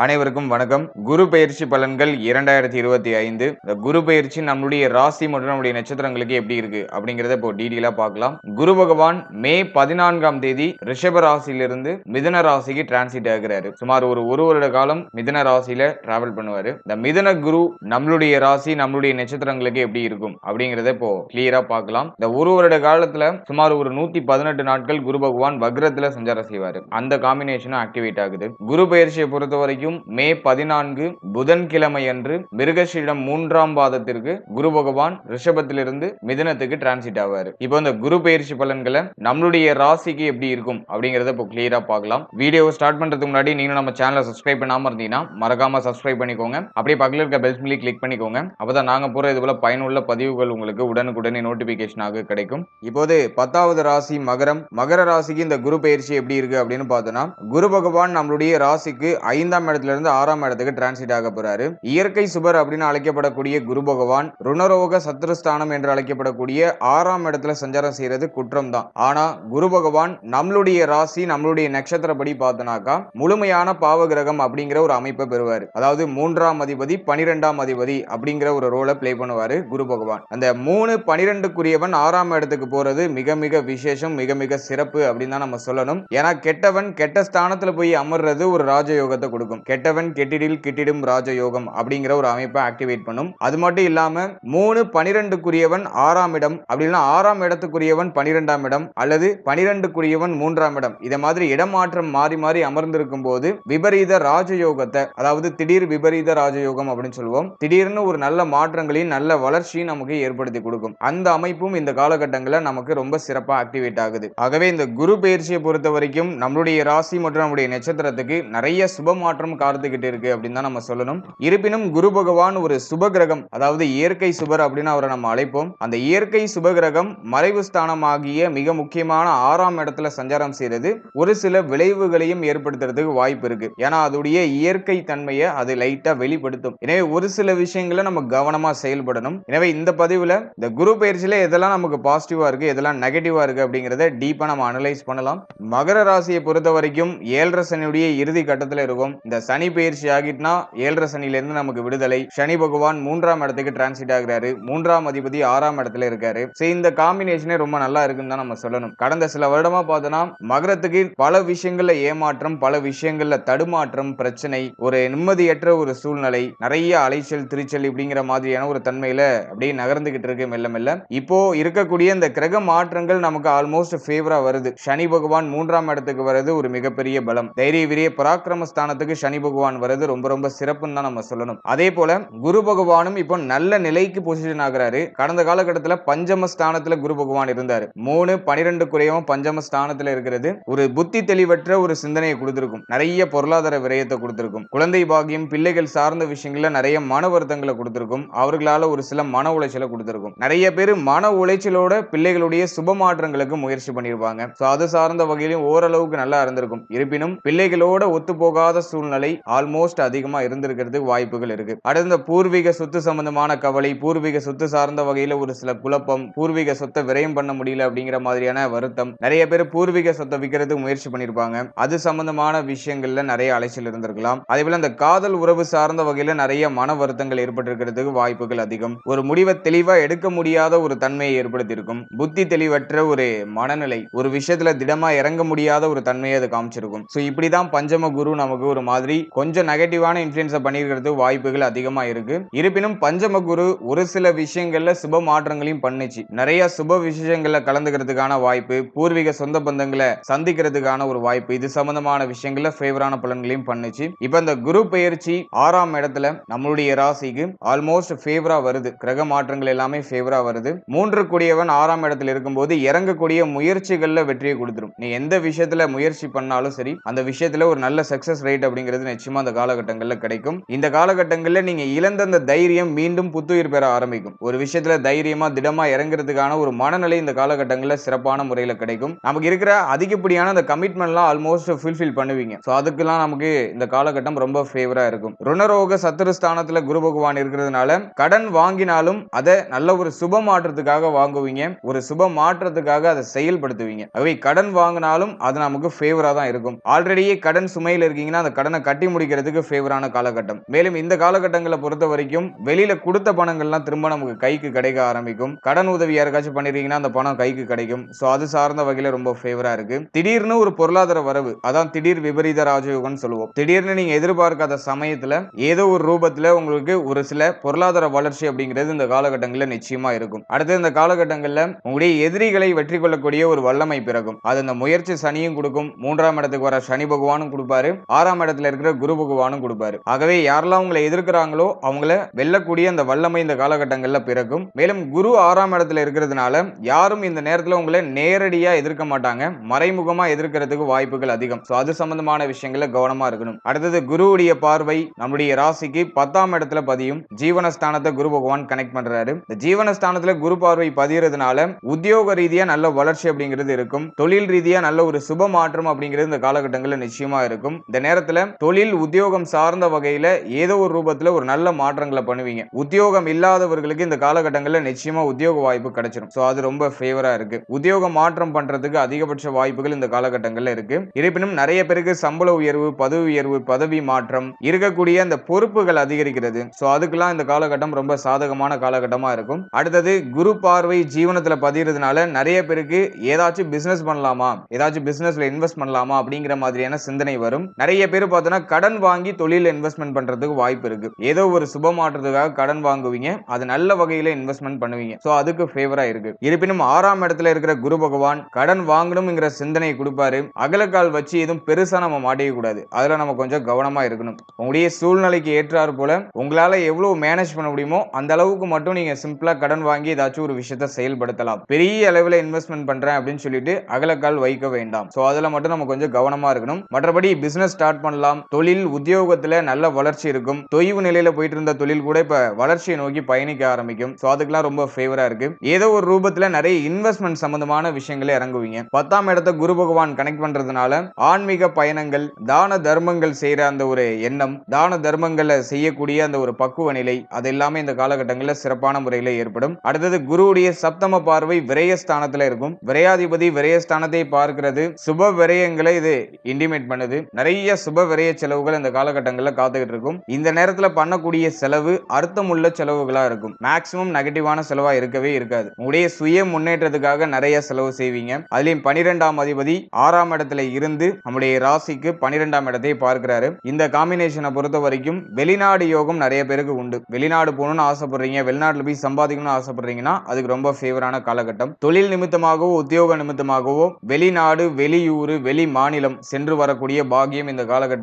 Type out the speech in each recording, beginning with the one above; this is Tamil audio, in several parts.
அனைவருக்கும் வணக்கம். குரு பயிற்சி பலன்கள் இரண்டாயிரத்தி இருபத்தி ஐந்து. இந்த குரு பயிற்சி நம்மளுடைய ராசி மற்றும் நம்முடைய நட்சத்திரங்களுக்கு எப்படி இருக்கு அப்படிங்கறத இப்போ டீடெயிலா பார்க்கலாம். குரு பகவான் மே பதினான்காம் தேதி ரிஷப ராசியிலிருந்து மிதன ராசிக்கு டிரான்சிட் ஆகிறாரு. சுமார் ஒரு ஒரு வருட காலம் மிதன ராசியில டிராவல் பண்ணுவாரு. இந்த மிதன குரு நம்மளுடைய ராசி நம்மளுடைய நட்சத்திரங்களுக்கு எப்படி இருக்கும் அப்படிங்கறத இப்போ கிளியரா பார்க்கலாம். இந்த ஒரு வருட காலத்துல சுமார் ஒரு நூத்தி பதினெட்டு நாட்கள் குரு பகவான் வக்ரத்துல சஞ்சாரம் செய்வாரு. அந்த காம்பினேஷனும் ஆக்டிவேட் ஆகுது. குரு பயிற்சியை பொறுத்த வரைக்கும் மே பதினான்கு புதன்கிழமையன்று மிருகஷீடம் மூன்றாம் பாதத்திற்கு குரு பகவான் ரிஷபத்திலிருந்து மிதனத்துக்கு டிரான்சிட் ஆவார். இப்போ இந்த குரு பயிற்சி பலன்களை நம்மளுடைய ராசிக்கு எப்படி இருக்கும் அப்படிங்கறத இப்போ கிளியரா பார்க்கலாம். வீடியோ ஸ்டார்ட் பண்றதுக்கு முன்னாடி நீங்க நம்ம சேனலை சப்ஸ்கிரைப் பண்ணாம இருந்தீங்கன்னா மறக்காம சப்ஸ்கிரைப் பண்ணிக்கோங்க. அப்படியே பக்கத்தில் இருக்க பெல் மில்லி கிளிக் பண்ணிக்கோங்க. அப்பதான் நாங்க போற இது போல பயனுள்ள பதிவுகள் உங்களுக்கு உடனுக்குடனே நோட்டிபிகேஷனாக கிடைக்கும். இப்போது பத்தாவது ராசி மகரம். மகர ராசிக்கு இந்த குரு பயிற்சி எப்படி இருக்கு அப்படின்னு பார்த்தோம்னா குரு பகவான் நம்மளுடைய ராசிக்கு ஐந்தாம் இடத்துல இருந்து ஆறாம் இடத்துக்கு டிரான்சிட் ஆக போறாரு. இயற்கை சுபர் அப்படின்னு அழைக்கப்படக்கூடிய குரு பகவான் ருணரோக சத்ருஸ்தானம் என்று அழைக்கப்படக்கூடிய ஆறாம் இடத்துல சஞ்சாரம் செய்யறது குற்றம் தான் ஆனா குரு பகவான் நம்மளுடைய ராசி நம்மளுடைய நட்சத்திரப்படி பார்த்தோம்னாக்கா முழுமையான பாவ கிரகம் அப்படிங்கிற ஒரு அமைப்பை பெறுவார். அதாவது மூன்றாம் அதிபதி பனிரெண்டாம் அதிபதி அப்படிங்கிற ஒரு ரோலை பிளே பண்ணுவாரு குரு பகவான். அந்த மூணு பனிரெண்டுக்குரியவன் ஆறாம் இடத்துக்கு போறது மிக மிக விசேஷம் மிக மிக சிறப்பு அப்படின்னு தான் நம்ம சொல்லணும். ஏன்னா கெட்டவன் கெட்ட ஸ்தானத்துல போய் அமர்றது ஒரு ராஜயோகத்தை கொடுக்கும். கெட்டவன் கெட்டிடில் கிட்டிடும் ராஜயோகம் அப்படிங்கிற ஒரு அமைப்பை ஆக்டிவேட் பண்ணும். அது மட்டும் இல்லாம மூணு பனிரெண்டுக்குரியவன் ஆறாம் இடம் அப்படின்னா ஆறாம் இடத்துக்குரியவன் பனிரெண்டாம் இடம் அல்லது பனிரெண்டுக்குரியவன் மூன்றாம் இடம். இதை மாதிரி இடமாற்றம் மாறி மாறி அமர்ந்திருக்கும் போது விபரீத ராஜயோகத்தை அதாவது திடீர் விபரீத ராஜயோகம் அப்படின்னு சொல்லுவோம் திடீர்னு ஒரு நல்ல மாற்றங்களையும் நல்ல வளர்ச்சியும் நமக்கு ஏற்படுத்தி கொடுக்கும். அந்த அமைப்பும் இந்த காலகட்டங்களில் நமக்கு ரொம்ப சிறப்பாக ஆக்டிவேட் ஆகுது. ஆகவே இந்த குரு பயிற்சியை பொறுத்த வரைக்கும் நம்மளுடைய ராசி மற்றும் நம்முடைய நட்சத்திரத்துக்கு நிறைய சுப மாற்றம் காத்துக்கிட்டு இருக்கு அப்படின்னு தான் நம்ம சொல்லணும். இருப்பினும் குரு பகவான் ஒரு சுப கிரகம் அதாவது இயற்கை சுபர் அப்படின்னு அவரை நம்ம அழைப்போம். அந்த இயற்கை சுப கிரகம் மறைவு ஸ்தானமாகிய மிக முக்கியமான ஆறாம் இடத்துல சஞ்சாரம் செய்யறது ஒரு சில விளைவுகளையும் ஏற்படுத்துறதுக்கு வாய்ப்பு இருக்கு. ஏன்னா அதோடைய இயற்கை தன்மையை அது லைட்டா வெளிப்படுத்தும். எனவே ஒரு சில விஷயங்களை நம்ம கவனமா செயல்படணும். எனவே இந்த பதிவுல இந்த குரு பயிற்சியில எதெல்லாம் நமக்கு பாசிட்டிவா இருக்கு எதெல்லாம் நெகட்டிவா இருக்கு அப்படிங்கறத டீப்பா நம்ம அனலைஸ் பண்ணலாம். மகர ராசியை பொறுத்த வரைக்கும் ஏழரை சனியுடைய இறுதி கட்டத்தில் இருக்கும். இந்த சனி பயிற்சி ஆகிட்டுனா ஏழரை சனில நமக்கு விடுதலை. சனி பகவான் மூன்றாம் இடத்துக்கு டிரான்சிட் ஆகிறாரு. மூன்றாம் அதிபதி ஆறாம் இடத்துல இருக்காரு. சரி இந்த காம்பினேஷனே ரொம்ப நல்லா இருக்குன்னு தான் நம்ம சொல்லணும். கடந்த சில வருடமா பார்த்தோம்னா மகரத்துக்கு பல விஷயங்கள்ல ஏமாற்றம் பல விஷயங்கள்ல தடுமாற்றம் பிரச்சனை ஒரு நிம்மதியற்ற ஒரு சூழ்நிலை நிறைய அலைச்சல் திருச்சல் இப்படிங்கிற மாதிரியான ஒரு தன்மையில அப்படியே நகர்ந்துகிட்டு இருக்கு மெல்ல மெல்ல. இப்போ இருக்கக்கூடிய இந்த கிரக மாற்றங்கள் நமக்கு ஆல்மோஸ்ட் ஃபேவரா வருது. சனி பகவான் மூன்றாம் இடத்துக்கு வர்றது ஒரு மிகப்பெரிய பலம். தைரிய விரிய பராக்கிரம ஸ்தானத்துக்கு சனி பகவான் வர்றது ரொம்ப ரொம்ப சிறப்புன்னு தான் நம்ம சொல்லணும். அதே போல குரு பகவானும் இப்போ நல்ல நிலைக்கு பொசிஷன் ஆகுறாரு. கடந்த காலகட்டத்தில் பஞ்சம ஸ்தானத்துல குரு பகவான் இருந்தார். மூணு பனிரெண்டு குறையவும் பஞ்சம ஸ்தானத்துல இருக்கிறது ஒரு புத்தி தெளிவற்ற ஒரு சிந்தனையை கொடுத்திருக்கும். நிறைய பொருளாதார விரயத்தை கொடுத்திருக்கும். குழந்தை பாகியம் பிள்ளைகள் சார்ந்த விஷயங்கள்ல நிறைய மன வருத்தங்களை கொடுத்திருக்கும். அவர்களால ஒரு சில மன உளைச்சலை கொடுத்திருக்கும். நிறைய பேர் மன உளைச்சலோட பிள்ளைகளுடைய சுப மாற்றங்களுக்கு முயற்சி பண்ணியிருப்பாங்க அது சார்ந்த வகையிலும் ஓரளவுக்கு நல்லா இருந்திருக்கும். இருப்பினும் பிள்ளைகளோட ஒத்து போகாத சூழ்நிலை ஆல்மோஸ்ட் அதிகமா இருந்திருக்கிறதுக்கு வாய்ப்புகள் இருக்கு. அடுத்த இந்த பூர்வீக சொத்து சம்பந்தமான கவலை பூர்வீக சொத்து சார்ந்த வகையில ஒரு சில குழப்பம் பூர்வீக சொத்தை விரயம் பண்ண முடியல அப்படிங்கிற மாதிரியான வருத்தம். நிறைய பேர் பூர்வீக சொத்தை விற்கிறதுக்கு முயற்சி பண்ணியிருப்பாங்க. அது சம்பந்தமான விஷயங்கள்ல நிறைய அலைச்சல் இருந்திருக்கலாம். அதே போல இந்த காதல் உறவு சார்ந்த வகையில நிறைய மன வருத்தங்கள் ஏற்பட்டிருக்கிறதுக்கு வாய்ப்புகள் அதிகம். ஒரு முடிவை தெளிவா எடுக்க முடியாத ஒரு தன்மையை ஏற்படுத்தியிருக்கும். புத்தி தெளிவற்ற ஒரு மனநிலை ஒரு விஷயத்துல திடமா இறங்க முடியாத ஒரு தன்மையை அது காமிச்சிருக்கும். சோ இப்படிதான் பஞ்சம குரு நமக்கு ஒரு மாதிரி கொஞ்சம் நெகட்டிவான இன்ஃபுளுன்ஸை பண்ணியிருக்கிறது வாய்ப்புகள் அதிகமா இருக்கு. இருப்பினும் பஞ்சம குரு ஒரு சில விஷயங்கள்ல சுப மாற்றங்களையும் பண்ணுச்சு. நிறைய சுப விஷயங்கள்ல கலந்துக்கிறதுக்கான வாய்ப்பு பூர்வீக சொந்த பந்தங்களை சந்திக்கிறதுக்கான ஒரு வாய்ப்பு இது சம்பந்தமான விஷயங்கள்ல ஃபேவரான பலன்களையும் பண்ணுச்சு. இப்போ இந்த குரு பயிற்சி ஆறாம் இடத்துல நம்மளுடைய ராசிக்கு ஆல்மோஸ்ட் ஃபேவரா வருது. கிரக மாற்றங்கள் எல்லாமே ஃபேவரா வருது. மூன்று கூடியவன் ஆறாம் இடத்துல இருக்கும்போது இறங்கக்கூடிய முயற்சிகள்ல வெற்றியை கொடுத்துரும். நீ எந்த விஷயத்துல முயற்சி பண்ணாலும் சரி அந்த விஷயத்துல ஒரு நல்ல சக்சஸ் ரேட் அப்படிங்கிறது நிச்சயமா அந்த காலகட்டங்கள்ல கிடைக்கும். இந்த காலகட்டங்கள்ல நீங்க இழந்த அந்த தைரியம் மீண்டும் புத்துயிர் பெற ஆரம்பிக்கும். ஒரு விஷயத்துல தைரியமா திடமா இறங்குறதுக்கான ஒரு மனநிலை இந்த காலகட்டங்கள்ல சிறப்பான முறையில கிடைக்கும். நமக்கு இருக்கிற அதிகப்படியான அந்த கமிட்மெண்ட்லாம் ஆல்மோஸ்ட் ஃபுல்ஃபில் பண்ணுவீங்க. ஸோ அதுக்கெல்லாம் நமக்கு இந்த காலகட்டம் ரொம்ப ஃபேவரா இருக்கும். ருணரோக சத்துருஸ்தானத்துல குரு பகவான் இருக்கிறதுனால கடன் வாங்கினாலும் அதை நல்ல ஒரு சுப மாற்றத்துக்காக வாங்குவீங்க. ஒரு சுப மாற்றத்துக்காக அதை செயல்படுத்துவீங்க. ஆகவே கடன் வாங்கினாலும் அது நமக்கு ஃபேவரா தான் இருக்கும். ஆல்ரெடியே கடன் சுமையில இருக்கீங்கன்னா அந்த கடனை கட்டி முடிக்கிறதுக்கு ஃபேவரான காலகட்டம். மேலும் இந்த காலகட்டங்களை பொறுத்த வரைக்கும் வெளியில கொடுத்த பணங்கள்லாம் திரும்ப நமக்கு கைக்கு கிடைக்க ஆரம்பிக்கும். கடன் உதவி யாருக்காச்சும் பண்ணிருக்கீங்கன்னா அந்த பணம் கைக்கு கிடைக்கும். ஸோ அது சார்ந்த வகையில ரொம்ப ஃபேவரா இருக்கு. திடீர்னு ஒரு பொருளாதார வரவு அதான் திடீர் விபரீத ராஜயோகம்னு சொல்லுவோம். திடீர்னு நீங்க எதிர்பார்க்காத சமயத்துல ஏதோ ஒரு ரூபத்துல உங்களுக்கு ஒரு சில பொருளாதார வளர்ச்சி அப்படிங்கிறது இந்த காலகட்டங்களில் நிச்சயமா இருக்கும். அடுத்து இந்த காலகட்டங்களில் உங்களுடைய எதிரிகளை வெற்றி கொள்ளக்கூடிய ஒரு வல்லமை பிறக்கும். அது இந்த முயற்சி சனியும் கொடுக்கும். மூன்றாம் இடத்துக்கு வர சனி பகவானும் கொடுப்பாரு. ஆறாம் இடத்துல இருக்கிற குரு பகவானும் கொடுப்பாரு. ஆகவே யாரெல்லாம் உங்களை எதிர்க்கிறாங்களோ அவங்கள வெல்லக்கூடிய அந்த வல்லமை இந்த காலகட்டங்களில் பிறக்கும். மேலும் குரு ஆறாம் இடத்துல இருக்கிறதுனால யாரும் இந்த நேரத்தில் உங்களை நேரடியாக எதிர்க்க மாட்டாங்க. மறைமுகமாக எதிர்க்கிறதுக்கு வாய்ப்புகள் அதிகம். ஸோ அது சம்பந்தமான விஷயங்கள கவனமாக இருக்கணும். அடுத்தது குருவுடைய பார்வை நம்முடைய ராசிக்கு பத்தாம் இடத்துல பதியும். ஜீவனஸ்தானத்தை குரு பகவான் கனெக்ட் பண்றாரு. இந்த ஜீவனஸ்தானத்தில் குரு பார்வை பதியறதுனால உத்தியோக ரீதியாக நல்ல வளர்ச்சி அப்படிங்கிறது இருக்கும். தொழில் ரீதியாக நல்ல ஒரு சுப மாற்றம் அப்படிங்கிறது இந்த காலகட்டங்களில் நிச்சயமாக இருக்கும். இந்த நேரத்தில் தொழில் உத்தியோகம் சார்ந்த வகையில ஏதோ ஒரு ரூபத்துல ஒரு நல்ல மாற்றங்களை பண்ணுவீங்க. உத்தியோகம் இல்லாதவர்களுக்கு இந்த காலகட்டங்களில் நிச்சயமா உத்தியோக வாய்ப்பு கிடைச்சிடும் ஸோ அது ரொம்ப ஃபேவரா இருக்கு. உத்தியோக மாற்றம் பண்றதுக்கு அதிகபட்ச வாய்ப்புகள் இந்த காலகட்டங்களில் இருக்கு. இருப்பினும் நிறைய பேருக்கு சம்பள உயர்வு பதவி உயர்வு பதவி மாற்றம் இருக்கக்கூடிய அந்த பொறுப்புகள் அதிகரிக்கிறது. ஸோ அதுக்கெல்லாம் இந்த காலகட்டம் ரொம்ப சாதகமான காலகட்டமா இருக்கும். அடுத்தது குரு பார்வை ஜீவனத்தில் பதிகிறதுனால நிறைய பேருக்கு ஏதாச்சும் பிசினஸ் பண்ணலாமா? ஏதாச்சும் பிசினஸ்ல இன்வெஸ்ட் பண்ணலாமா? அப்படிங்கிற மாதிரியான சிந்தனை வரும். நிறைய பேர் பார்த்தோன்னா கடன் வாங்கி தொழில இன்வெஸ்ட்மெண்ட் பண்றதுக்கு வாய்ப்பு இருக்கு. ஏதோ ஒரு சுப மாற்றத்துக்காக கடன் வாங்குவீங்க அது நல்ல வகையில இன்வெஸ்ட்மெண்ட் பண்ணுவீங்க. ஸோ அதுக்கு ஃபேவரா இருக்கு. இருப்பினும் ஆறாம் இடத்துல இருக்கிற குரு பகவான் கடன் வாங்கணுங்கிற சிந்தனையை கொடுப்பாரு. அகலக்கால் வச்சு எதுவும் பெருசா நம்ம மாட்டிக்க கூடாது அதுல நம்ம கொஞ்சம் கவனமா இருக்கணும். உங்களுடைய சூழ்நிலைக்கு ஏற்றாறு போல உங்களால எவ்வளவு மேனேஜ் பண்ண முடியுமோ அந்த அளவுக்கு மட்டும் நீங்க சிம்பிளா கடன் வாங்கி ஏதாச்சும் ஒரு விஷயத்த செயல்படுத்தலாம். பெரிய அளவில் இன்வெஸ்ட்மெண்ட் பண்றேன் அப்படின்னு சொல்லிட்டு அகலக்கால் வைக்க வேண்டாம். ஸோ அதுல மட்டும் நம்ம கொஞ்சம் கவனமா இருக்கணும். மற்றபடி பிசினஸ் ஸ்டார்ட் பண்ணலாம். தொழில் உத்தியோகத்துல நல்ல வளர்ச்சி இருக்கும். தொய்வு நிலையில போயிட்டு இருந்த தொழில் கூட இப்ப வளர்ச்சியை நோக்கி பயணிக்க ஆரம்பிக்கும். ஸோ அதுக்கெல்லாம் ரொம்ப ஃபேவரா இருக்கு. ஏதோ ஒரு ரூபத்துல நிறைய இன்வெஸ்ட்மெண்ட் சம்பந்தமான விஷயங்களை இறங்குவீங்க. பத்தாம் இடத்த குரு பகவான் கனெக்ட் பண்றதுனால ஆன்மீக பயணங்கள் தான தர்மங்கள் செய்யற அந்த ஒரு எண்ணம் தான தர்மங்களை செய்யக்கூடிய அந்த ஒரு பக்குவ நிலை அது எல்லாமே இந்த காலகட்டங்களில் சிறப்பான முறையில் ஏற்படும். அடுத்தது குருவுடைய சப்தம பார்வை விரயஸ்தானத்துல இருக்கும். விரையாதிபதி விரயஸ்தானத்தை பார்க்கிறது சுப விரயங்களை இது இன்டிமேட் பண்ணுது. நிறைய சுப விரய செலவுகள் இந்த காலகட்டங்களில் காத்துக்கிட்டு இருக்கும் இந்த நேரத்தில் பண்ணக்கூடிய செலவு அர்த்தமுள்ள செலவுகளா இருக்கும். மேக்சிமம் நெகட்டிவான செலவா இருக்கவே இருக்காது. உங்களுடைய சுய முன்னேற்றத்துக்காக நிறைய செலவு செய்வீங்க. அதுலேயும் பனிரெண்டாம் அதிபதி ஆறாம் இடத்துல இருந்து நம்முடைய ராசிக்கு பனிரெண்டாம் இடத்தை பார்க்கிறாரு. இந்த காம்பினேஷனை பொறுத்த வரைக்கும் வெளிநாடு யோகம் நிறைய பேருக்கு உண்டு. வெளிநாடு போகணும்னு ஆசைப்படுறீங்க வெளிநாட்டுல போய் சம்பாதிக்கணும்னு ஆசைப்படுறீங்கன்னா அதுக்கு ரொம்ப ஃபேவரான காலகட்டம். தொழில் நிமித்தமாகவோ உத்தியோக நிமித்தமாகவோ வெளிநாடு வெளியூர் வெளி மாநிலம் சென்று வரக்கூடிய பாகியம் இந்த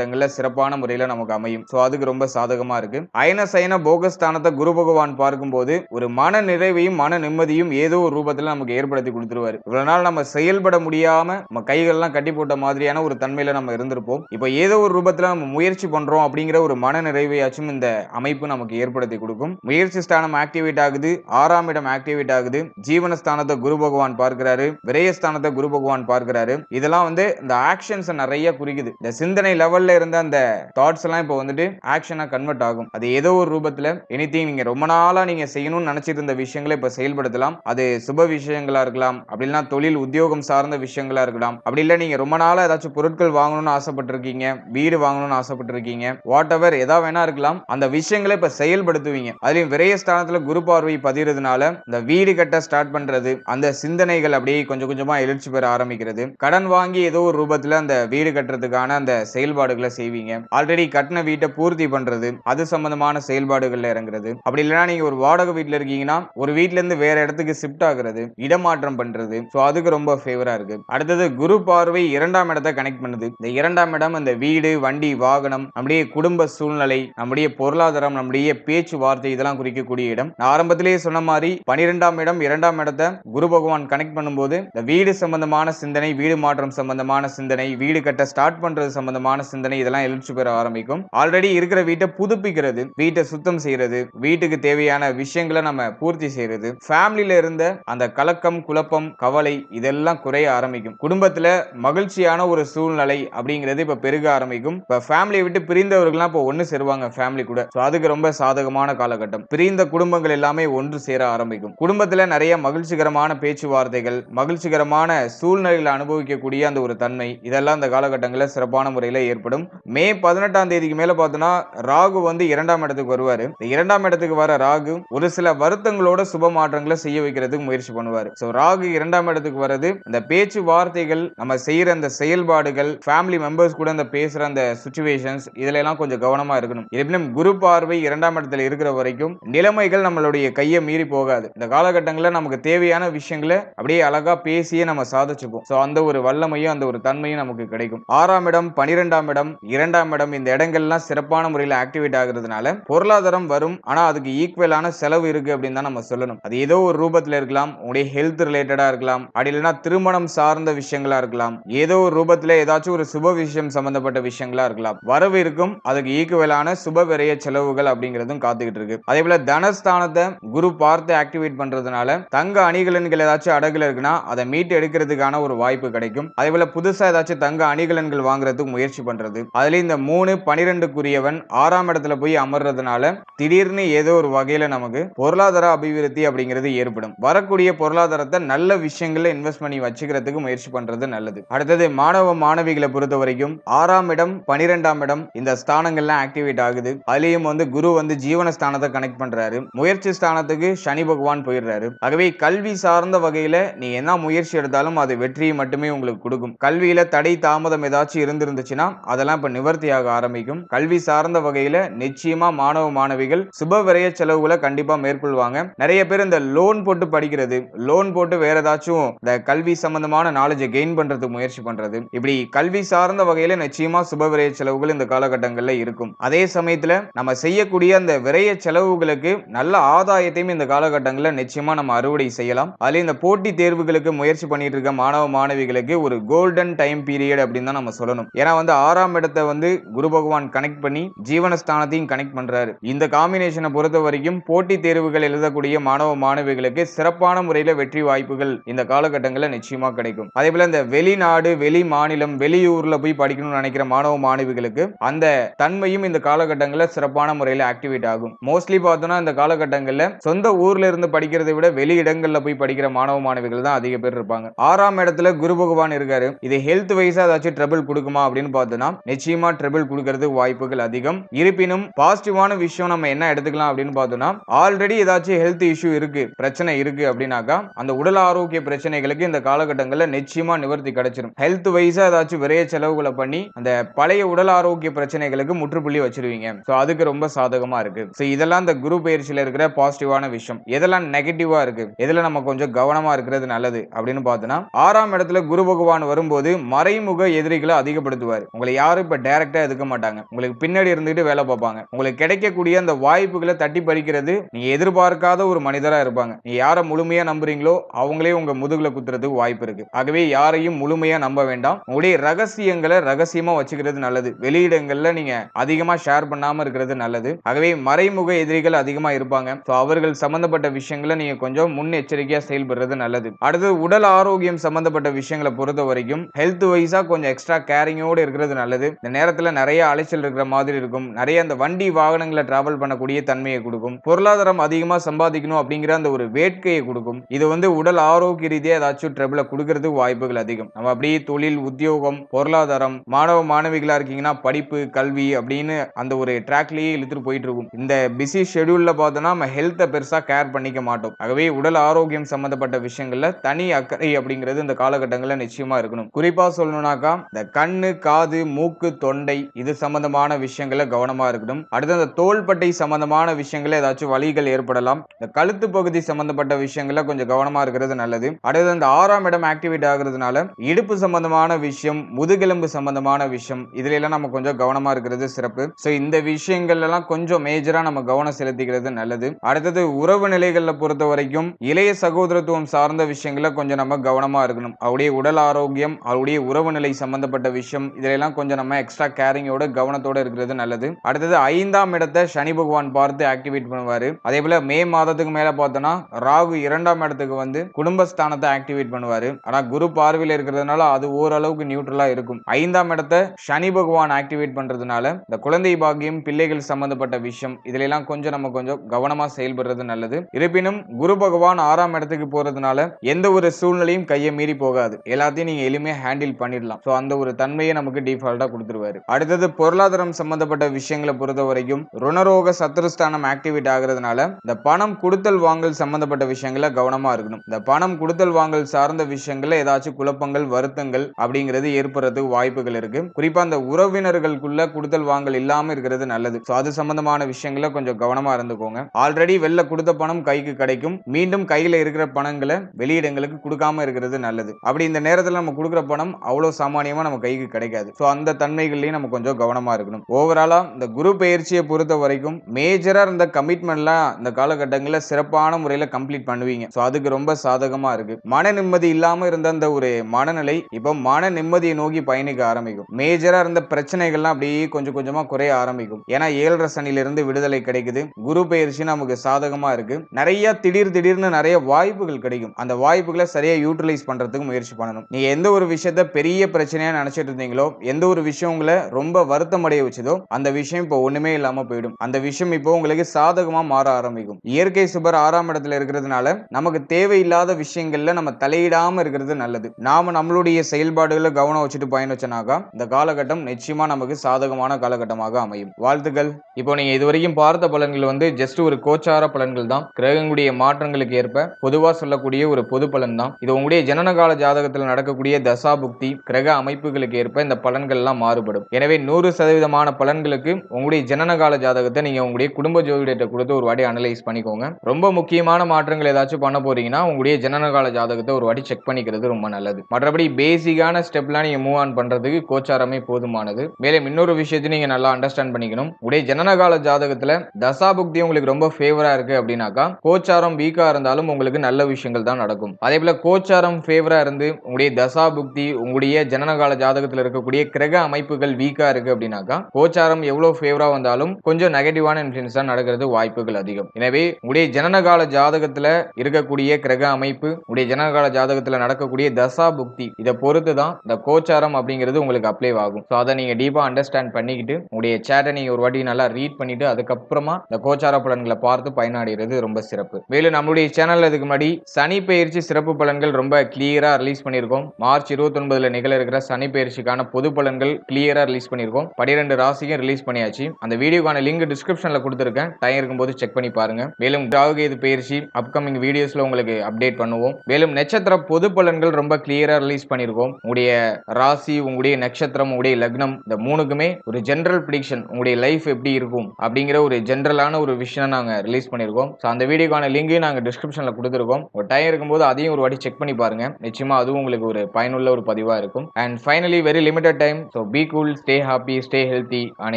காலகட்டங்களில் சிறப்பான முறையில் நமக்கு அமையும். ஸோ அதுக்கு ரொம்ப சாதகமா இருக்கு. அயன சயன போகஸ்தானத்தை குரு பகவான் பார்க்கும்போது ஒரு மன நிறைவையும் மன நிம்மதியும் ஏதோ ஒரு ரூபத்தில் நமக்கு ஏற்படுத்தி கொடுத்துருவாரு. இவ்வளவு நாள் நம்ம செயல்பட முடியாம நம்ம கைகள்லாம் கட்டி போட்ட மாதிரியான ஒரு தன்மையில நம்ம இருந்திருப்போம். இப்போ ஏதோ ஒரு ரூபத்தில் நம்ம முயற்சி பண்றோம் அப்படிங்கிற ஒரு மன நிறைவையாச்சும் இந்த அமைப்பு நமக்கு ஏற்படுத்தி கொடுக்கும். முயற்சி ஸ்தானம் ஆக்டிவேட் ஆகுது ஆறாம் இடம் ஆக்டிவேட் ஆகுது. ஜீவனஸ்தானத்தை குரு பகவான் பார்க்கிறாரு விரயஸ்தானத்தை குரு பகவான் பார்க்கிறாரு. இதெல்லாம் வந்து இந்த ஆக்ஷன்ஸ் நிறைய குறிக்குது. இந்த சிந்தனை லெவல்ல இருந்த அந்த தாட்ஸ் எல்லாம் இப்போ வந்துட்டு ஆக்ஷனாக கன்வெர்ட் ஆகும். அது ஏதோ ஒரு ரூபத்துல எனிதிங் நீங்கள் ரொம்ப நாளாக நீங்க செய்யணும்னு நினைச்சிட்டு இருந்த விஷயங்களை இப்போ செயல்படுத்தலாம். அது சுப விஷயங்களா இருக்கலாம். அப்படின்னா தொழில் உத்தியோகம் சார்ந்த விஷயங்களா இருக்கலாம். அப்படி இல்லை நீங்க ரொம்ப நாளாக ஏதாச்சும் பொருட்கள் வாங்கணும்னு ஆசைப்பட்டிருக்கீங்க வீடு வாங்கணும்னு ஆசைப்பட்டிருக்கீங்க வாட் எவர் எதா வேணா இருக்கலாம். அந்த விஷயங்களை இப்போ செயல்படுத்துவீங்க. அதுலேயும் விரைய ஸ்தானத்தில் குரு பார்வை பதிகிறதுனால இந்த வீடு கட்ட ஸ்டார்ட் பண்றது அந்த சிந்தனைகள் அப்படியே கொஞ்சம் கொஞ்சமா எழுச்சி பெற ஆரம்பிக்கிறது. கடன் வாங்கி ஏதோ ஒரு ரூபத்துல அந்த வீடு கட்டுறதுக்கான அந்த செயல்பாடுகளை செய்வீங்க? ஆல்ரெடி கட்டின வீட்டை பூர்த்தி பண்றது அது சம்பந்தமான செயல்பாடுகள்ல இறங்குறது. அப்படி இல்லைன்னா நீங்க ஒரு வாடகை வீட்டுல இருக்கீங்கன்னா ஒரு வீட்ல இருந்து வேற இடத்துக்கு ஷிஃப்ட் ஆகுறது இடமாற்றம் பண்றது. ஸோ அதுக்கு ரொம்ப ஃபேவரா இருக்கு. அடுத்தது குரு பார்வை இரண்டாம் இடத்தை கனெக்ட் பண்ணுது. இந்த இரண்டாம் இடம் இந்த வீடு வண்டி வாகனம் நம்முடைய குடும்ப சூழ்நிலை நம்முடைய பொருளாதாரம் நம்முடைய பேச்சுவார்த்தை இதெல்லாம் குறிக்கக்கூடிய இடம். நான் ஆரம்பத்திலேயே சொன்ன மாதிரி பனிரெண்டாம் இடம் இரண்டாம் இடத்தை குரு பகவான் கனெக்ட் பண்ணும்போது இந்த வீடு சம்பந்தமான சிந்தனை வீடு மாற்றம் சம்பந்தமான சிந்தனை வீடு கட்ட ஸ்டார்ட் பண்றது சம்பந்தமான சிந்தனை இதெல்லாம் எழுச்சி பெற ஆரம்பிக்கும். ஆல்ரெடி இருக்கிற வீட்டை புதுப்பிக்கிறது வீட்டை சுத்தம் செய்யறது வீட்டுக்கு தேவையான விஷயங்களை நம்ம பூர்த்தி செய்யறது ஃபேமிலியில இருந்த அந்த கலக்கம் குழப்பம் கவலை இதெல்லாம் குறைய ஆரம்பிக்கும். குடும்பத்துல மகிழ்ச்சியான ஒரு சூழ்நிலை அப்படிங்கிறது இப்ப பெருக ஆரம்பிக்கும். இப்ப ஃபேமிலியை விட்டு பிரிந்தவர்கள்லாம் இப்போ ஒன்று சேருவாங்க ஃபேமிலி கூட. ஸோ அதுக்கு ரொம்ப சாதகமான காலகட்டம். பிரிந்த குடும்பங்கள் எல்லாமே ஒன்று சேர ஆரம்பிக்கும். குடும்பத்தில் நிறைய மகிழ்ச்சிகரமான பேச்சுவார்த்தைகள் மகிழ்ச்சிகரமான சூழ்நிலைகளை அனுபவிக்கக்கூடிய அந்த ஒரு தன்மை இதெல்லாம் இந்த காலகட்டங்களில் சிறப்பான முறையில் ஏற்படும். மே பதினெட்டாம் தேதிக்கு மேல பார்த்தோன்னா ராகு வந்து இரண்டாம் இடத்துக்கு வருவாரு. இரண்டாம் இடத்துக்கு வர ராகு ஒரு சில வருத்தங்களோட சுப மாற்றங்களை செய்ய வைக்கிறதுக்கு முயற்சி பண்ணுவாரு. ஸோ ராகு இரண்டாம் இடத்துக்கு வர்றது இந்த பேச்சு வார்த்தைகள் நம்ம செய்யற அந்த செயல்பாடுகள் ஃபேமிலி மெம்பர்ஸ் கூட அந்த பேசுற அந்த சுச்சுவேஷன்ஸ் இதுல எல்லாம் கொஞ்சம் கவனமா இருக்கணும். இருப்பினும் குரு பார்வை இரண்டாம் இடத்துல இருக்கிற வரைக்கும் நிலைமைகள் நம்மளுடைய கையை மீறி போகாது. இந்த காலகட்டங்களில் நமக்கு தேவையான விஷயங்களை அப்படியே அழகா பேசியே நம்ம சாதிச்சுப்போம். ஸோ அந்த ஒரு வல்லமையும் அந்த ஒரு தன்மையும் நமக்கு கிடைக்கும். ஆறாம் இடம் பனிரெண்டாம் இடம் இரண்டாம் இடம் இந்த இடங்கள்லாம் சிறப்பான முறையில் ஆக்டிவேட் ஆகுறதுனால பொருளாதாரம் வரும் ஆனா அதுக்கு ஈக்குவலான செலவு இருக்கு அப்படின்னு தான் நம்ம சொல்லணும். அது ஏதோ ஒரு ரூபத்துல இருக்கலாம் உங்களுடைய ஹெல்த் ரிலேட்டடா இருக்கலாம் அப்படி இல்லைன்னா திருமணம் சார்ந்த விஷயங்களா இருக்கலாம் ஏதோ ஒரு ரூபத்துல ஏதாச்சும் ஒரு சுப விஷயம் சம்பந்தப்பட்ட விஷயங்களா இருக்கலாம். வரவு இருக்கும் அதுக்கு ஈக்குவலான சுப விரைய செலவுகள் அப்படிங்கிறதும் காத்துக்கிட்டு இருக்கு. அதே போல தனஸ்தானத்தை குரு பார்த்து ஆக்டிவேட் பண்றதுனால தங்க அணிகலன்கள் ஏதாச்சும் அடகுல இருக்குன்னா அதை மீட்டு எடுக்கிறதுக்கான ஒரு வாய்ப்பு கிடைக்கும். அதே போல புதுசா ஏதாச்சும் தங்க அணிகலன்கள் வாங்குறதுக்கு முயற்சி பண்றது அதுல இந்த மூணு பனிரெண்டுக்குரியவன் ஆறாம் இடத்துல போய் அமர்றதுனால திடீர்னு ஏதோ ஒரு வகையில நமக்கு பொருளாதார அபிவிருத்தி அப்படிங்கிறது ஏற்படும். வரக்கூடிய பொருளாதாரத்தை நல்ல விஷயங்கள்ல இன்வெஸ்ட் பண்ணி வச்சுக்கிறதுக்கு முயற்சி பண்றது நல்லது. அடுத்தது மாணவ மாணவிகளை பொறுத்த வரைக்கும் ஆறாம் இடம் பனிரெண்டாம் இடம் இந்த ஸ்தானங்கள்லாம் ஆக்டிவேட் ஆகுது. அதுலயும் வந்து குரு வந்து ஜீவன ஸ்தானத்தை கனெக்ட் பண்றாரு. முயற்சி ஸ்தானத்துக்கு சனி பகவான் போயிடுறாரு. ஆகவே கல்வி சார்ந்த வகையில நீ என்ன முயற்சி எடுத்தாலும் அது வெற்றியை மட்டுமே உங்களுக்கு கொடுக்கும். கல்வியில தடை தாமதம் ஏதாச்சும் இருந்திருந்துச்சுன்னா அதெல்லாம் இப்ப நிவர்த்தியாக ஆரம்பிக்கும். கல்வி சார்ந்த வகையில நிச்சயமா மாணவ மாணவிகள் சுப விரைய செலவுகளை கண்டிப்பா மேற்கொள்வாங்க. நிறைய பேர் இந்த லோன் போட்டு படிக்கிறது லோன் போட்டு வேற ஏதாச்சும் இந்த கல்வி சம்பந்தமான நாலேஜை கெயின் பண்றதுக்கு முயற்சி பண்றது. இப்படி கல்வி சார்ந்த வகையில நிச்சயமா சுப விரைய செலவுகள் இந்த காலகட்டங்களில் இருக்கும். அதே சமயத்துல நம்ம செய்யக்கூடிய அந்த விரைய செலவுகளுக்கு நல்ல ஆதாயத்தையும் இந்த காலகட்டங்களில் நிச்சயமா நம்ம அறுவடை செய்யலாம். அதுல இந்த போட்டி தேர்வுகளுக்கு முயற்சி பண்ணிட்டு இருக்க மாணவ மாணவிகளுக்கு ஒரு கோல்டன் டைம் பீரியட் அப்படின்னு தான் நம்ம சொல்லணும். ஏன்னா வந்து ஆறாம் இடத்தை வந்து குரு பகவான் கனெக்ட் பண்ணி ஜீவனஸ்தானத்தையும் கனெக்ட் பண்றாரு. இந்த காம்பினேஷனை பொறுத்த வரைக்கும் போட்டி தேர்வுகள் எழுதக்கூடிய மாணவ மாணவிகளுக்கு சிறப்பான முறையில வெற்றி வாய்ப்புகள் இந்த காலகட்டங்களில் நிச்சயமா கிடைக்கும். அதே போல இந்த வெளிநாடு வெளி மாநிலம் வெளியூர்ல போய் படிக்கணும்னு நினைக்கிற மாணவ மாணவிகளுக்கு அந்த தன்மையும் இந்த காலகட்டங்களில் சிறப்பான முறையில் ஆக்டிவேட் ஆகும். மோஸ்ட்லி பார்த்தோம்னா இந்த காலகட்டங்களில் சொந்த ஊர்ல இருந்து படிக்கிறதை விட வெளி இடங்கள்ல போய் படிக்கிற மாணவ மாணவிகள் தான் அதிக பேர் இருப்பாங்க. ஆறாம் இடத்துல குரு பகவான் இருக்காரு. இது ஹெல்த் வைஸா ஏதாச்சும் ட்ரபிள் கொடுக்குமா அப்படின்னு பார்த்தோம்னா நிச்சயமா ட்ரிபிள் கொடுக்கறது வாய்ப்புகள் அதிகம். இருப்பினும் பாசிட்டிவான விஷயம் நம்ம என்ன எடுத்துக்கலாம் அப்படின்னு பார்த்தோம்னா ஆல்ரெடி ஏதாச்சும் ஹெல்த் இஷ்யூ இருக்கு பிரச்சனை இருக்கு அப்படின்னாக்கா அந்த உடல் ஆரோக்கிய பிரச்சனைகளுக்கு இந்த காலகட்டங்களில் நிச்சயமா நிவர்த்தி கிடைச்சிடும் ஹெல்த் வைஸா ஏதாச்சும் விரைய செலவுகளை பண்ணி அந்த பழைய உடல் ஆரோக்கிய பிரச்சனைகளுக்கு முற்றுப்புள்ளி வச்சிருவீங்க. ஸோ அதுக்கு ரொம்ப சாதகமா இருக்கு. ஸோ இதெல்லாம் இந்த குரு பயிற்சியில் இருக்கிற பாசிட்டிவான விஷயம். எதெல்லாம் நெகட்டிவா இருக்கு எதில் நம்ம கொஞ்சம் கவனமா இருக்கிறது நல்லது அப்படின்னு பார்த்தோம்னா ஆறாம் இடத்துல குரு பகவான் வரும்போது மறைமுக எதிரிகளை அதிகப்படுத்துவார். உங்களை யாரும் இப்போ டைரக்டா எதுக்க மாட்டாங்க. உங்களுக்கு பின்னாடி இருந்துட்டு வேலை பார்ப்பாங்க. உங்களுக்கு கிடைக்கக்கூடிய அந்த வாய்ப்புகளை தட்டி பறிக்கிறது நீங்கள் எதிர்பார்க்காத ஒரு மனிதராக இருப்பாங்க. நீ யாரை முழுமையாக நம்புறீங்களோ அவங்களே உங்க முதுகில் குத்துறதுக்கு வாய்ப்பு இருக்கு. ஆகவே யாரையும் முழுமையாக நம்ப வேண்டாம். உங்களுடைய ரகசியங்களை ரகசியமாக வச்சுக்கிறது நல்லது. வெளியிடங்களில் நீங்க அதிகமாக ஷேர் பண்ணாமல் இருக்கிறது நல்லது. ஆகவே மறைமுக எதிரிகள் அதிகமாக இருப்பாங்க. ஸோ அவர்கள் சம்பந்தப்பட்ட விஷயங்களை நீங்க கொஞ்சம் முன்னெச்சரிக்கையாக செயல்படுறது நல்லது. அடுத்து உடல் ஆரோக்கியம் சம்பந்தப்பட்ட விஷயங்களை பொறுத்த வரைக்கும் ஹெல்த் வைஸாக கொஞ்சம் எக்ஸ்ட்ரா கேரிங்கோடு இருக்கிறது நல்லது. இந்த நேரத்துல நிறைய அலைச்சல் இருக்கிற மாதிரி இருக்கும். நிறைய அந்த வண்டி வாகனங்களை டிராவல் பண்ணக்கூடிய தன்மையை கொடுக்கும். பொருளாதாரம் அதிகமா சம்பாதிக்கணும் அப்படிங்கிற அந்த ஒரு வேட்கையை கொடுக்கும். இது வந்து உடல் ஆரோக்கிய ரீதியா ஏதாச்சும் ட்ரபிள கொடுக்கறதுக்கு வாய்ப்புகள் அதிகம். நம்ம அப்படியே தொழில் உத்தியோகம் பொருளாதாரம் மாணவ மாணவிகளா இருக்கீங்கன்னா படிப்பு கல்வி அப்படின்னு அந்த ஒரு ட்ராக்லயே இழுத்துட்டு போயிட்டு இருக்கும் இந்த பிஸி ஷெடியூல்ல பார்த்தோம்னா நம்ம ஹெல்த்தை பெருசா கேர் பண்ணிக்க மாட்டோம். ஆகவே உடல் ஆரோக்கியம் சம்பந்தப்பட்ட விஷயங்கள்ல தனி அக்கறை அப்படிங்கிறது இந்த காலகட்டங்களில் நிச்சயமா இருக்கணும். குறிப்பா சொல்லணும்னாக்கா இந்த கண்ணு காது மூக்கு தொண்டை இது சம்பந்தமான விஷயங்கள கவனமா இருக்கணும். அடுத்து அந்த தோள்பட்டை சம்பந்தமான விஷயங்கள ஏதாச்சும் வழிகள் ஏற்படலாம். இந்த கழுத்து பகுதி சம்பந்தப்பட்ட விஷயங்கள கொஞ்சம் கவனமா இருக்கிறது நல்லது. அடுத்து அந்த ஆறாம் இடம் ஆக்டிவேட் ஆகுறதுனால இடுப்பு சம்பந்தமான விஷயம் முதுகெலும்பு சம்பந்தமான விஷயம் இதுல எல்லாம் நம்ம கொஞ்சம் கவனமா இருக்கிறது சிறப்பு. ஸோ இந்த விஷயங்கள் எல்லாம் கொஞ்சம் மேஜரா நம்ம கவனம் செலுத்திக்கிறது நல்லது. அடுத்தது உறவு நிலைகளில் பொறுத்த வரைக்கும் இளைய சகோதரத்துவம் சார்ந்த விஷயங்கள கொஞ்சம் நம்ம கவனமா இருக்கணும். அவருடைய உடல் ஆரோக்கியம் அவருடைய உறவு நிலை சம்பந்தப்பட்ட விஷயம் இதிலெல்லாம் கொஞ்சம் நம்ம எக்ஸ்ட்ரா கேரிங்கோட கவனத்தோட இருக்கிறது நல்லது. அடுத்தது ஐந்தாம் இடத்தை சனி பகவான் பார்த்து ஆக்டிவேட் பண்ணுவாரு. அதே போல மே மாதத்துக்கு மேல பார்த்தோம்னா ராகு இரண்டாம் இடத்துக்கு வந்து குடும்பஸ்தானத்தை ஆக்டிவேட் பண்ணுவாரு. ஆனா குரு பார்வையில் இருக்கிறதுனால அது ஓரளவுக்கு நியூட்ரலா இருக்கும். ஐந்தாம் இடத்தை சனி பகவான் ஆக்டிவேட் பண்றதுனால இந்த குழந்தை பாக்கியம் பிள்ளைகள் சம்பந்தப்பட்ட விஷயம் இதுல எல்லாம் கொஞ்சம் நம்ம கொஞ்சம் கவனமா செயல்படுறது நல்லது. இருப்பினும் குரு பகவான் ஆறாம் இடத்துக்கு போறதுனால எந்த ஒரு சூழ்நிலையும் கையை மீறி போகாது. எல்லாத்தையும் நீங்க எளிமையா ஹேண்டில் பண்ணிடலாம். சோ அந்த ஒரு தன்மையை நமக்கு டிஃபால்ட்டா கொடுத்துருவாரு. அடுத்தது பொருளாதாரம் சம்பந்தப்பட்ட விஷயங்களை பொறுத்த வரைக்கும் ருணரோக சத்துருஸ்தானம் ஆக்டிவேட் ஆகுறதுனால இந்த பணம் கொடுத்தல் வாங்கல் சம்பந்தப்பட்ட விஷயங்கள கவனமா இருக்கணும். இந்த பணம் கொடுத்தல் வாங்கல் சார்ந்த விஷயங்கள்ல ஏதாச்சும் குழப்பங்கள் வருத்தங்கள் அப்படிங்கிறது ஏற்படுறதுக்கு வாய்ப்புகள் இருக்கு. குறிப்பா அந்த உறவினர்களுக்குள்ள கொடுத்தல் வாங்கல் இல்லாம இருக்கிறது நல்லது. ஸோ அது சம்பந்தமான விஷயங்கள கொஞ்சம் கவனமா இருந்துக்கோங்க. ஆல்ரெடி வெளில கொடுத்த பணம் கைக்கு கிடைக்கும். மீண்டும் கையில இருக்கிற பணங்களை வெளியிடங்களுக்கு கொடுக்காம இருக்கிறது நல்லது. அப்படி இந்த நேரத்தில் நம்ம கொடுக்குற பணம் அவ்வளோ சாமானியமா நம்ம கைக்கு கிடைக்காது. ஸோ அந்த தன்மைகள்லையும் நம்ம கொஞ்சம் கவனமா இருக்கணும். ஓவராலாக இந்த குரு பயிற்சியை பொறுத்த வரைக்கும் மேஜரா இருந்த கமிட்மெண்ட்லாம் இந்த காலகட்டங்களில் சிறப்பான முறையில் கம்ப்ளீட் பண்ணுவீங்க. ஸோ அதுக்கு ரொம்ப சாதகமா இருக்கு. மன நிம்மதி இல்லாம இருந்த அந்த ஒரு மனநிலை இப்போ மன நிம்மதியை நோக்கி பயணிக்க ஆரம்பிக்கும். மேஜரா இருந்த பிரச்சனைகள்லாம் அப்படியே கொஞ்சம் கொஞ்சமா குறைய ஆரம்பிக்கும். ஏன்னா ஏழரை சனிலிருந்து விடுதலை கிடைக்குது. குரு பயிற்சி நமக்கு சாதகமா இருக்கு. நிறைய திடீர் திடீர்னு நிறைய வாய்ப்புகள் கிடைக்கும். அந்த வாய்ப்புகளை சரியா யூட்டிலைஸ் பண்றதுக்கு முயற்சி பண்ணணும். நீங்கள் எந்த ஒரு விஷயத்த பெரிய பிரச்சனையாக நினைச்சிட்டு இருந்தீங்களோ எந்த ஒரு விஷயம் உங்களை ரொம்ப வருத்தம் அடைய வச்சதோ அந்த விஷயம் இப்போ ஒண்ணுமே இல்லாம போயிடும். அந்த விஷயம் இப்போ உங்களுக்கு சாதகமா மாற ஆரம்பிக்கும். இயற்கை சுபர் ஆறாம் இடத்துல இருக்கிறதுனால நமக்கு தேவையில்லாத விஷயங்கள்ல நம்ம தலையிடாம இருக்கிறது நல்லது. நாம நம்மளுடைய செயல்பாடுகளை கவனம் வச்சுட்டு பயணிச்சனாக்கா இந்த காலகட்டம் நிச்சயமா நமக்கு சாதகமான காலகட்டமாக அமையும். வாழ்த்துக்கள். இப்போ நீங்க இதுவரைக்கும் பார்த்த பலன்கள் வந்து ஜஸ்ட் ஒரு கோச்சார பலன்கள் தான். கிரகங்களுடைய மாற்றங்களுக்கு ஏற்ப பொதுவா சொல்லக்கூடிய ஒரு பொது பலன் தான். இது உங்களுடைய ஜனனகால ஜாதகத்தில் நடக்கக்கூடிய தசா புக்தி கிரக அமைப்புகளுக்கு ஏற்ப இந்த பலன்கள்லாம் மாறுபடும். எனவே நூறு சதவீதமான பலன்களுக்கு உங்களுடைய ஜனனகால ஜாதகத்தை நீங்க உங்களுடைய குடும்ப ஜோதிடத்தை கொடுத்து ஒரு வாட்டி அனலைஸ் பண்ணிக்கோங்க. ரொம்ப முக்கியமான மாற்றங்கள் ஏதாச்சும் பண்ண போறீங்கன்னா உங்களுடைய ஜனனகால ஜாதகத்தை ஒரு வாட்டி செக் பண்ணிக்கிறது ரொம்ப நல்லது. மற்றபடி பேசிக்கான ஸ்டெப்லாம் நீங்க மூவ் ஆன் பண்றதுக்கு கோச்சாரமே போதுமானது. மேலும் இன்னொரு விஷயத்தையும் நீங்க நல்லா அண்டர்ஸ்டாண்ட் பண்ணிக்கணும். உடைய ஜனனகால ஜாதகத்துல தசாபுக்தி உங்களுக்கு ரொம்ப ஃபேவரா இருக்கு அப்படின்னாக்கா கோச்சாரம் வீக்கா இருந்தாலும் உங்களுக்கு நல்ல விஷயங்கள் தான் நடக்கும். அதே போல கோச்சாரம் ஃபேவரா இருந்து உங்களுடைய தசாபுக்தி உங்களுடைய ஜனனகால ஜாதகத்தில் இருக்கக்கூடிய கிரக அமைப்புகள் வீக்கா இருக்கு அப்படின்னாக்கா கோச்சாரம் எவ்வளவு ஃபேவரா வந்தாலும் கொஞ்சம் நெகட்டிவான இன்ஃபுளுன்ஸ் தான் நடக்கிறது வாய்ப்புகள் அதிகம். எனவே உடைய ஜனனகால ஜாதகத்துல இருக்கக்கூடிய கிரக அமைப்பு உடைய ஜனனகால ஜாதகத்துல நடக்கக்கூடிய தசா புக்தி இதை பொறுத்து தான் இந்த கோச்சாரம் அப்படிங்கிறது உங்களுக்கு அப்ளை ஆகும். ஸோ அதை நீங்க டீப்பா அண்டர்ஸ்டாண்ட் பண்ணிக்கிட்டு உங்களுடைய சேட்டை நீங்க ஒரு வாட்டி நல்லா ரீட் பண்ணிட்டு அதுக்கப்புறமா இந்த கோச்சார பலன்களை பார்த்து பயனடைகிறது ரொம்ப சிறப்பு. மேலும் நம்மளுடைய சேனல் இதுக்கு முன்னாடி சனி பயிற்சி சிறப்பு பலன்கள் ரொம்ப கிளியரா ரிலீஸ் பண்ணியிருக்கோம். மார்ச் இருபத்தி ஒன்பதுல நிகழ இருக்கிற சனி பயிற்சிக்கான பொது பலன்கள் கிளியராக ரிலீஸ் பண்ணியிருக்கோம். பனிரெண்டு ராசியும் ரிலீஸ் பண்ணியாச்சு. அந்த வீடியோக்கான லிங்க் டிஸ்கிரிப்ஷனில் கொடுத்துருக்கேன். டைம் இருக்கும்போது செக் பண்ணி பாருங்க. மேலும் ராகுகேது பயிற்சி அப்கமிங் வீடியோஸில் உங்களுக்கு அப்டேட் பண்ணுவோம். மேலும் நட்சத்திர பொது பலன்கள் ரொம்ப கிளியராக ரிலீஸ் பண்ணியிருக்கோம். உங்களுடைய ராசி உங்களுடைய நட்சத்திரம் உங்களுடைய லக்னம் இந்த மூணுக்குமே ஒரு ஜென்ரல் ப்ரிடிக்ஷன் உங்களுடைய லைஃப் எப்படி இருக்கும் அப்படிங்கிற ஒரு ஜென்ரலான ஒரு விஷயம் நாங்கள் ரிலீஸ் பண்ணியிருக்கோம். ஸோ அந்த வீடியோக்கான லிங்கையும் நாங்கள் டிஸ்கிரிப்ஷனில் கொடுத்துருக்கோம். ஒரு டைம் இருக்கும்போது அதையும் ஒரு வாட்டி செக் பண்ணி பாருங்க. நிச்சயமாக அதுவும் உங்களுக்கு ஒரு பயனுள்ள ஒரு பதிவாக இருக்கும். And finally very limited time so be cool stay happy stay healthy and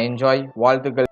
enjoy வாழ்த்துக்கள்